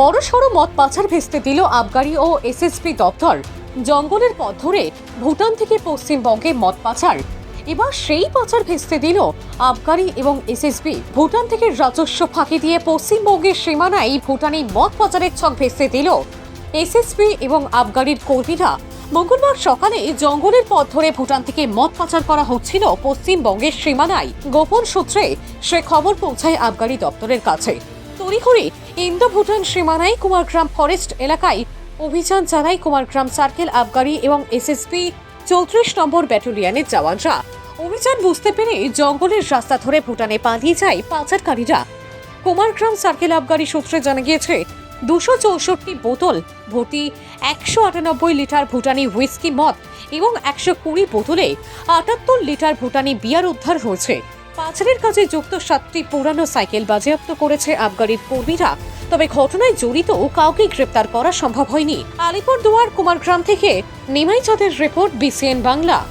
বড় সড়ো মদ পাচার ভেস্তে দিল আবগারি ও এসএসপি দপ্তর। জঙ্গলের পথ ধরে ভুটান থেকে পশ্চিমবঙ্গে মদ পাচার। এবার সেই পাচার ভেস্তে দিল আবগারি এবং এসএসবি। ভুটান থেকে রাজস্ব ফাঁকি দিয়ে পশ্চিমবঙ্গের সীমানায় ভুটানি মদ পাচারের ছক ভেস্তে দিল এসএসবি এবং আবগারির কর্মীরা। মঙ্গলবার সকালে জঙ্গলের পথ ধরে ভুটান থেকে মদ পাচার করা হচ্ছিল পশ্চিমবঙ্গের সীমানায়। গোপন সূত্রে সে খবর পৌঁছায় আবগারি দপ্তরের কাছে। তড়িঘড়ি ইন্দো ভুটান সীমানায় কুমারগ্রাম ফরেস্ট এলাকায় অভিযান চালায় কুমারগ্রাম সার্কেল আবগারি এবং এসএসপি চৌত্রিশ নম্বর ব্যাটালিয়নের জওয়ানরা। অভিযান বুঝতে পেরে জঙ্গলের রাস্তা ধরে ভুটানে পালিয়ে যায় পাচারকারীরা। কুমারগ্রাম সার্কেল আবগারি সূত্রে জানা গিয়েছে, দুশো চৌষট্টি বোতল ভর্তি একশো আটানব্বই লিটার ভুটানি হুইস্কি মদ এবং একশো কুড়ি বোতলে আটাত্তর লিটার ভুটানি বিয়ার উদ্ধার হয়েছে। পাচারের কাজে যুক্ত সাতটি পুরানো সাইকেল বাজেয়াপ্ত করেছে আবগারির কর্মীরা। তবে ঘটনায় জড়িত কাউকে গ্রেপ্তার করা সম্ভব হয়নি। আলিপুরদুয়ার কুমারগ্রাম থেকে নিমাই চাঁদের রিপোর্ট, বিসিএন বাংলা।